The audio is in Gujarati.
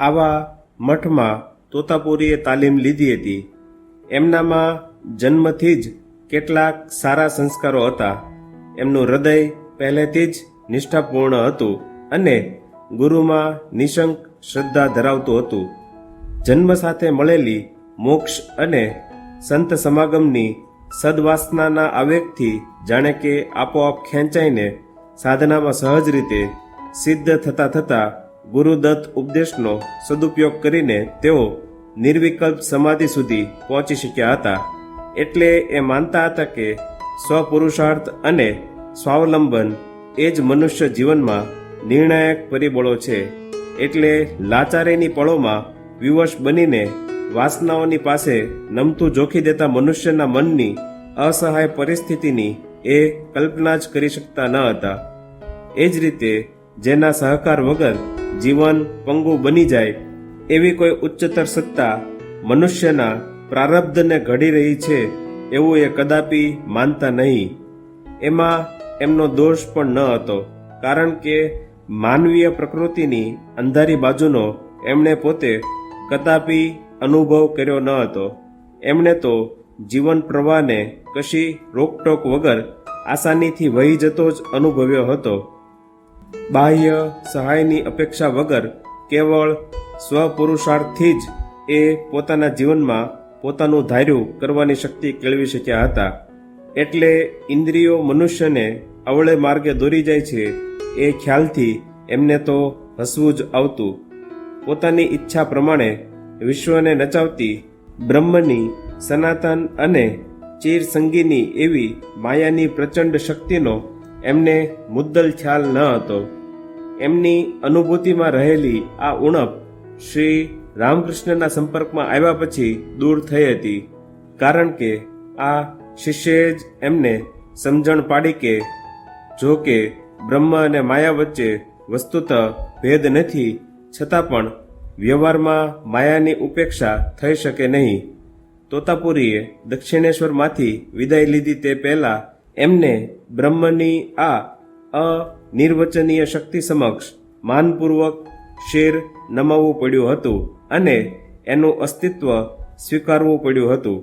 આવા મઠમાં તોતાપુરીએ તાલીમ લીધી હતી. એમનામાં જન્મથી જ કેટલાક સારા સંસ્કારો હતા. એમનું હૃદય પહેલેથી જ નિષ્ઠાપૂર્ણ હતું અને ગુરુમાં નિશંક શ્રદ્ધા ધરાવતું હતું. જન્મ સાથે મળેલી મોક્ષ અને સંત સમાગમની સદવાસનાના આવેગથી જાણે કે આપોઆપ ખેંચાઈને સાધનામાં સહજ રીતે સિદ્ધ થતા થતા ગુરુદત્ત ઉપદેશનો સદુપયોગ કરીને તેઓ નિર્વિકલ્પ સમાધિ સુધી પહોંચી શક્યા હતા. એટલે એ માનતા હતા કે સ્વપુરુષાર્થ અને સ્વાવલંબન એ જ મનુષ્ય જીવનમાં નિર્ણાયક પરિબળો છે. એટલે લાચારીની પળોમાં વિવશ બનીને વાસનાઓની પાસે નમતું જોખી દેતા મનુષ્યના મનની અસહાય પરિસ્થિતિની એ કલ્પના જ કરી શકતા ન હતા. એ જ રીતે જેના સહકાર વગર જીવન પંગુ બની જાય એવી કોઈ ઉચ્ચતર સત્તા મનુષ્યના પ્રારબ્ધને ઘડી રહી છે એવું એ કદાપી માનતા નહીં. એમાં એમનો દોષ પણ ન હતો, કારણ કે માનવીય પ્રકૃતિની અંધારી બાજુનો એમણે પોતે કદાપી અનુભવ કર્યો ન હતો. એમણે તો જીવન પ્રવાહને કશી રોકટોક વગર આસાનીથી વહી જતો જ અનુભવ્યો હતો. બાહ્ય સહાયની અપેક્ષા વગર કેવળ સ્વપુરુષાર્થથી જ એ પોતાના જીવનમાં પોતાનું ધાર્યું કરવાની શક્તિ કેળવી શક્યા હતા. એટલે ઇન્દ્રિયો મનુષ્યને અવળે માર્ગે દોરી જાય છે એ ખ્યાલથી એમને તો હસવું જ આવતું. પોતાની ઈચ્છા પ્રમાણે વિશ્વને નચાવતી બ્રહ્મની સનાતન અને ચીર સંગીની એવી માયાની પ્રચંડ શક્તિનો એમને મુદ્દલ ખ્યાલ ન હતો. એમની અનુભૂતિમાં રહેલી આ ઉણપ શ્રી રામકૃષ્ણના સંપર્કમાં આવ્યા પછી દૂર થઈ હતી. કારણ કે આ શિષ્યએ જ એમને સમજણ પાડી કે, જો કે બ્રહ્મ અને માયા વચ્ચે વસ્તુત ભેદ નથી, છતાં પણ વ્યવહારમાં માયાની ઉપેક્ષા થઈ શકે નહીં. તોતાપુરીએ દક્ષિણેશ્વરમાંથી વિદાય લીધી તે પહેલા એમને બ્રહ્મની આ અનિર્વચનીય શક્તિ સમક્ષ માનપૂર્વક શેર નમાવવું પડ્યું હતું અને એનું અસ્તિત્વ સ્વીકારવું પડ્યું હતું.